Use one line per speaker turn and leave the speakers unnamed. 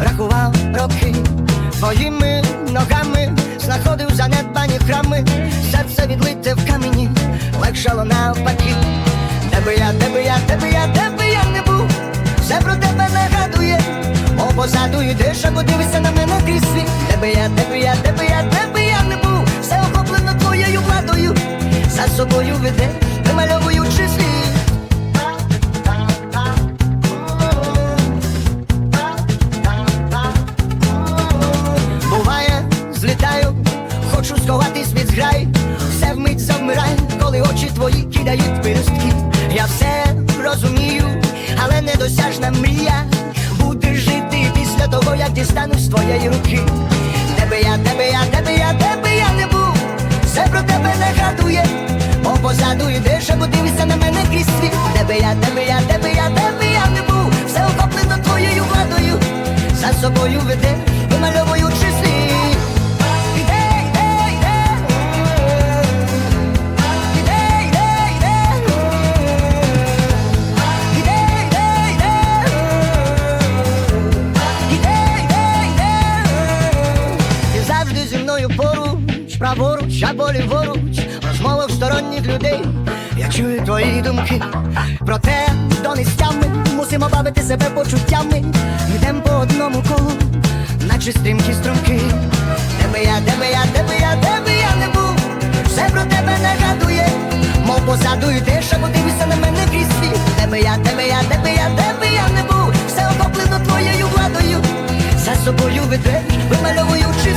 роки, твоїми ногами знаходив занедбані храми, серце відлите в камені, легшало навпаки. Де би я, де би я, де би я, де би я не був, все про тебе нагадує, О, позаду йдеш, або дивишся на мене крізь світ. Де би я, де би я, де би я, де би я твої кидають пиростки. Я все розумію, але недосяжна мрія буде жити після того, як дістанусь з твоєї руки. Де би я, де би я, де би я, де би я не був, все про тебе нагадує, бо позаду йдеш, або дивишся на мене крізь світ. Де би я, де би я, де би я, де би я не був, все охоплено твоєю владою, за собою ведеш, вимальовуючи поруч, праворуч або ліворуч, розмова в сторонніх людей. Я чую твої думки про те, до нестями мусимо бавити себе почуттями. Йдем по одному колу, наче стрімкі струмки. Де би я, де би я, де би я, де би я не був, все про тебе нагадує, мов позаду йдеш, або дивишся на мене крізь світ. Де би я, де би я, де би я, де би я не був, все охоплено твоєю владою, за собою ведеш, вимальовуючи